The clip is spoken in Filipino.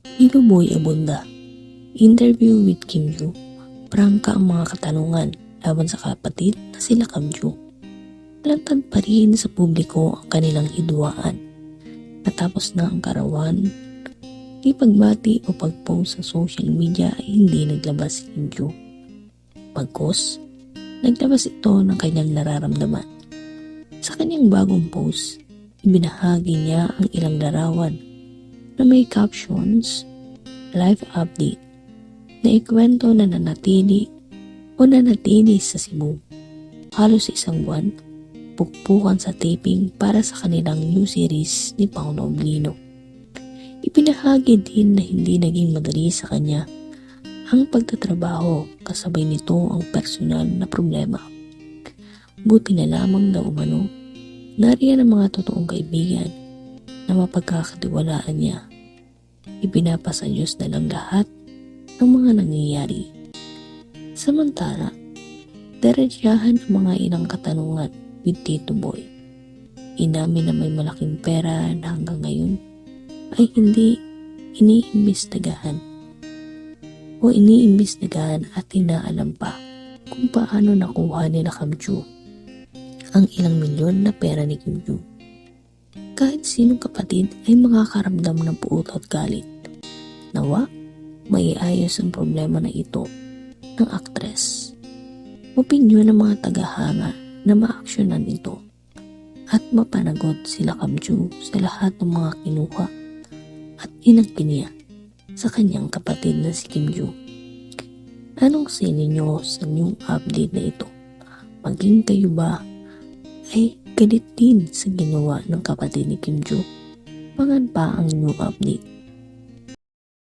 Hilo Boy Abunda Interview with Kim Joo Prangka ang mga katanungan laban sa kapatid na sila Kam Joo. Lantad pa rin sa publiko ang kanilang hidwaan. Natapos na ang karawan, di pagbati o pag-post sa social media ay hindi naglabas si Kim Joo. Pagkos, naglabas ito ng kanyang nararamdaman. Sa kanyang bagong post, ibinahagi niya ang ilang larawan na may captions, live update, na ikwento na nanatili o nanatili sa Cebu. Halos isang buwan, pukpukan sa taping para sa kanilang new series ni Paolo Oblino. Ipinahagi din na hindi naging madali sa kanya ang pagtatrabaho kasabay nito ang personal na problema. Buti na lamang daw umano, nariyan ang mga totoong kaibigan na mapagkakatiwalaan niya. Ipinapasa Diyos na lang lahat ng mga nangyayari. Samantala, diretsahan ang mga ilang katanungan with Tito Boy. Inamin na may malaking pera na hanggang ngayon ay hindi iniimbestigahan o iniimbestigahan at inaalam pa kung paano nakuha nila Kim Joo ang ilang milyon na pera ni Kim Joo. Kahit sinong kapatid ay makakaramdam ng puot at galit. Nawa, maiayos ang problema na ito ng aktres. Opinyon ng mga tagahanga na maaksyonan ito at mapanagot sila Kim Joo sa lahat ng mga kinuha at inangkin niya sa kanyang kapatid na si Kim Joo. Anong sinin niyo sa new update na ito? Maging kayo ba ay galit din sa ginawa ng kapatid ni Kim Joo? Pangan pa ang new update?